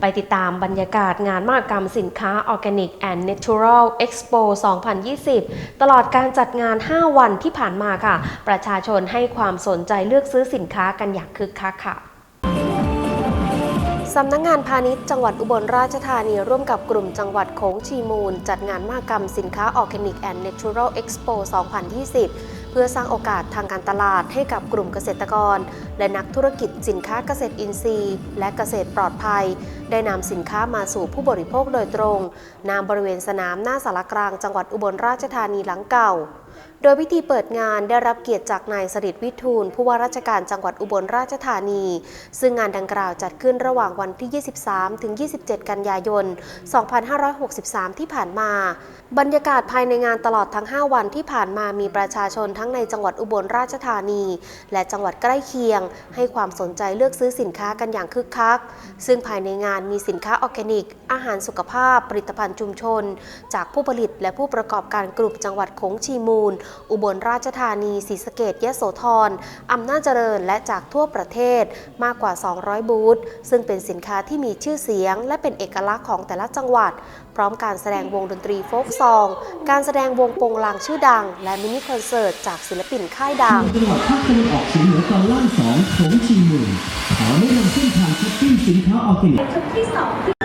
ไปติดตามบรรยากาศงานมหกรรมสินค้า Organic and Natural Expo 2020 ตลอดการจัดงาน 5 วันที่ผ่านมาค่ะ ประชาชนให้ความสนใจเลือกซื้อสินค้ากันอย่างคึกคักค่ะ สำนักงงานพาณิชย์จังหวัดอุบลราชธานี ร่วมกับกลุ่มจังหวัดโขงชีมูล จัดงานมหกรรมสินค้า Organic and Natural Expo 2020 เพื่อสร้างโอกาสทางการตลาดให้กับกลุ่มเกษตรกร และนักธุรกิจสินค้าเกษตรอินทรีย์ และเกษตรปลอดภัย ได้นำสินค้ามาสู่ผู้บริโภคโดยตรงณบริเวณสนามหน้าสารกลางจังหวัดอุบลราชธานีหลังเก่า โดยพิธีเปิดงานได้รับเกียรติจากนายสริตวิทูล ผู้ว่าราชการจังหวัดอุบลราชธานี ซึ่งงานดังกล่าวจัดขึ้นระหว่างวันที่ 23 ถึง 27 กันยายน 2563 ที่ผ่านมา บรรยากาศภายในงานตลอดทั้ง 5 วันที่ผ่านมามีประชาชนทั้งในจังหวัดอุบลราชธานี และจังหวัดใกล้เคียง ให้ความสนใจเลือกซื้อสินค้ากันอย่างคึกคัก ซึ่งภายในงานมีสินค้าออร์แกนิก อาหารสุขภาพ ผลิตภัณฑ์ชุมชน จากผู้ผลิตและผู้ประกอบการกลุ่มจังหวัดโขงชีมูลอุบลราชธานีศรีสะเกดยโสธรอำนาจเจริญและจากทั่วประเทศมากกว่า 200 บูธซึ่งเป็นสินค้าที่มีชื่อเสียง และเป็นเอกลักษณ์ของแต่ละจังหวัด พร้อมการแสดงวงดนตรีโฟกซอง การแสดงวงโปงลางชื่อดัง และมินิคอนเสิร์ตจากศิลปินค่ายดังจังหวัดภาคตะวันออกเฉียงเหนือตอนล่างสองโขงเชียงเมืองขอแนะนำเส้นทางช้อปปิ้งสินค้าออร์แกนิกจุดที่สอง